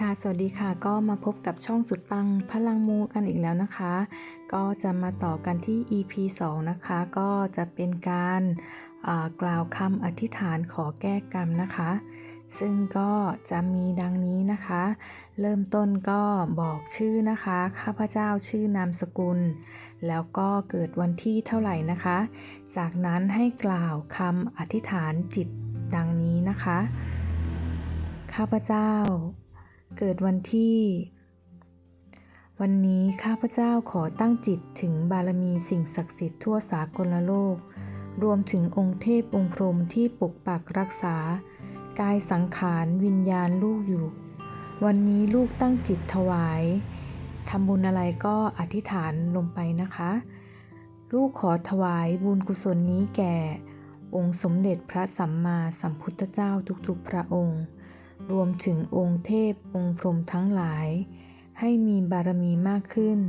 ค่ะ สวัสดีค่ะ ก็มาพบกับช่องสุดปังพลังมูกันอีกแล้วนะคะ ก็จะมาต่อกันที่ EP 2 นะคะ ก็จะเป็นการกล่าวคำอธิษฐานขอแก้กรรมนะคะ ซึ่งก็จะมีดังนี้นะคะ เริ่มต้นก็บอกชื่อนะคะ ข้าพเจ้าชื่อนามสกุล แล้วก็เกิดวันที่เท่าไหร่นะคะ จากนั้นให้กล่าวคำอธิษฐานจิตดังนี้นะคะ ข้าพเจ้า เกิดวันที่ วันนี้ข้าพเจ้าขอตั้งจิตถึงบารมีสิ่งศักดิ์สิทธิ์ทั่วสากลโลก รวมถึงองค์เทพองค์พรหมที่ปกปักรักษา กายสังขารวิญญาณลูกอยู่ วันนี้ลูกตั้งจิตถวายทำบุญอะไรก็อธิษฐานลงไปนะคะ ลูกขอถวายบุญกุศลนี้แก่ องค์สมเด็จพระสัมมาสัมพุทธเจ้าทุกๆพระองค์ รวมถึงองค์เทพองค์พรหมทั้งหลาย ให้มีบารมีมากขึ้น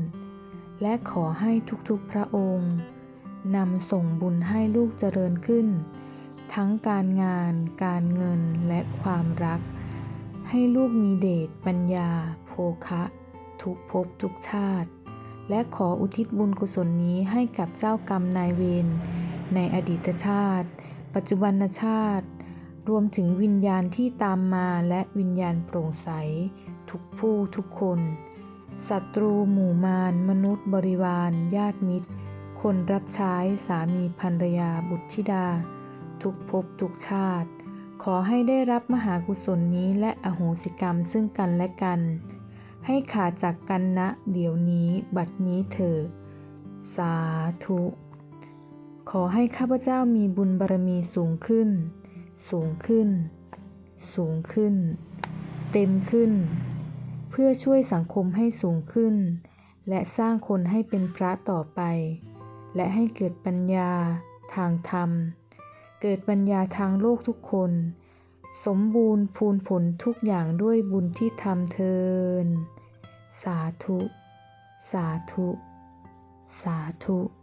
และขอให้ทุกๆพระองค์นำส่งบุญให้ลูกเจริญขึ้น ทั้งการงาน การเงินและความรัก ให้ลูกมีเดชปัญญา โภคะ ทุกภพทุกชาติ และขออุทิศบุญกุศลนี้ให้กับเจ้ากรรมนายเวรในอดีตชาติ ปัจจุบันชาติ รวมถึงวิญญาณที่ตามมาและวิญญาณโปร่งใส ทุกผู้ทุกคนศัตรูหมู่มารมนุษย์บริวาร ญาติมิตร คนรับใช้สามีภรรยาบุตรธิดา ทุกภพทุกชาติ ขอให้ได้รับมหากุศลนี้และอโหสิกรรมซึ่งกันและกัน ให้ขาดจากกันณเดี๋ยวนี้บัดนี้เถิดสาธุ ขอให้ข้าพเจ้ามีบุญบารมีสูงขึ้น สูงขึ้น สูงขึ้น เต็มขึ้น เพื่อช่วยสังคมให้สูงขึ้น และสร้างคนให้เป็นพระต่อไป และให้เกิดปัญญาทางธรรม เกิดปัญญาทางโลกทุกคน สมบูรณ์พูนผลทุกอย่างด้วยบุญที่ทำเทิน สาธุ สาธุ สาธุ